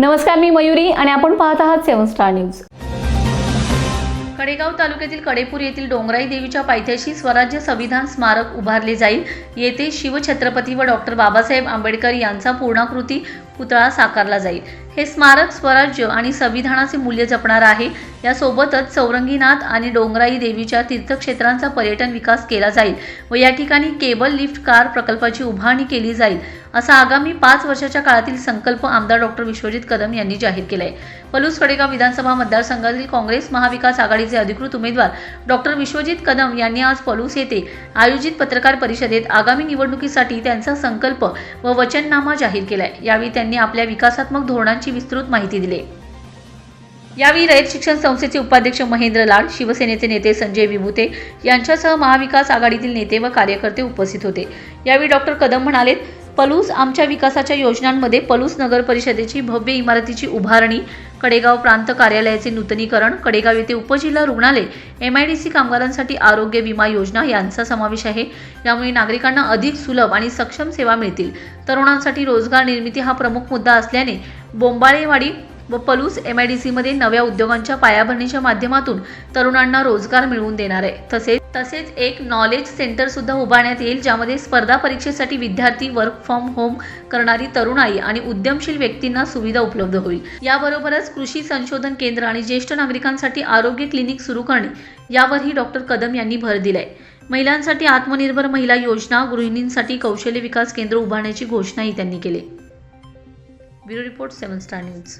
नमस्कार मी मयुरी आणि आपण पाहत आहात सेवन स्टार न्यूज. कडेगाव तालुक्यातील कडेपूर येथील डोंगराई देवीच्या पायथ्याशी स्वराज्य संविधान स्मारक उभारले जाईल. येथे शिवछत्रपती व डॉक्टर बाबासाहेब आंबेडकर यांचा पूर्णाकृती पुतळा साकारला जाईल. हे स्मारक स्वराज्य आणि संविधानाचे मूल्य जपणार आहे. यासोबतच चौरंगीनाथ आणि डोंगराई देवीच्या तीर्थक्षेत्रांचा पर्यटन विकास केला जाईल व या ठिकाणी केबल लिफ्ट कार प्रकल्पाची उभारणी केली जाईल असा आगामी पाच वर्षाच्या काळातील संकल्प आमदार डॉक्टर विश्वजित कदम यांनी जाहीर केलाय. पलूस कडेगाव विधानसभा मतदारसंघातील काँग्रेस महाविकास आघाडीचे अधिकृत उमेदवार डॉक्टर विश्वजित कदम यांनी आज पलूस येथे आयोजित पत्रकार परिषदेत आगामी निवडणुकीसाठी त्यांचा संकल्प व वचननामा जाहीर केला आहे यावेळी त्यांनी आपल्या विकासात्मक धोरणांची विस्तृत माहिती दिली. यावेळी रयत शिक्षण संस्थेचे उपाध्यक्ष महेंद्र लाड शिवसेनेचे नेते संजय विभूते यांच्यासह महाविकास आघाडीतील नेते व कार्यकर्ते उपस्थित होते. यावेळी डॉक्टर कदम म्हणाले पलूस आमच्या विकासाच्या योजनांमध्ये पलूस नगर परिषदेची भव्य इमारतीची उभारणी कडेगाव प्रांत कार्यालयाचे नूतनीकरण कडेगाव येथे उपजिल्हा रुग्णालय एम आय डी सी कामगारांसाठी आरोग्य विमा योजना यांचा समावेश आहे. यामुळे नागरिकांना अधिक सुलभ आणि सक्षम सेवा मिळतील. तरुणांसाठी रोजगार निर्मिती हा प्रमुख मुद्दा असल्याने बोंबाळेवाडी व पलूस एम आय डी सीमध्ये नव्या उद्योगांच्या पायाभरणीच्या माध्यमातून तरुणांना रोजगार मिळवून देणार आहे. तसेच तसेच एक नॉलेज सेंटरसुद्धा उभारण्यात येईल ज्यामध्ये स्पर्धा परीक्षेसाठी विद्यार्थी वर्क फ्रॉम होम करणारी तरुणाई आणि उद्यमशील व्यक्तींना सुविधा उपलब्ध होईल. याबरोबरच कृषी संशोधन केंद्र आणि ज्येष्ठ नागरिकांसाठी आरोग्य क्लिनिक सुरू करणे यावरही डॉक्टर कदम यांनी भर दिलाय. महिलांसाठी आत्मनिर्भर महिला योजना गृहिणींसाठी कौशल्य विकास केंद्र उभारण्याची घोषणाही त्यांनी केली. Bureau report seven star news.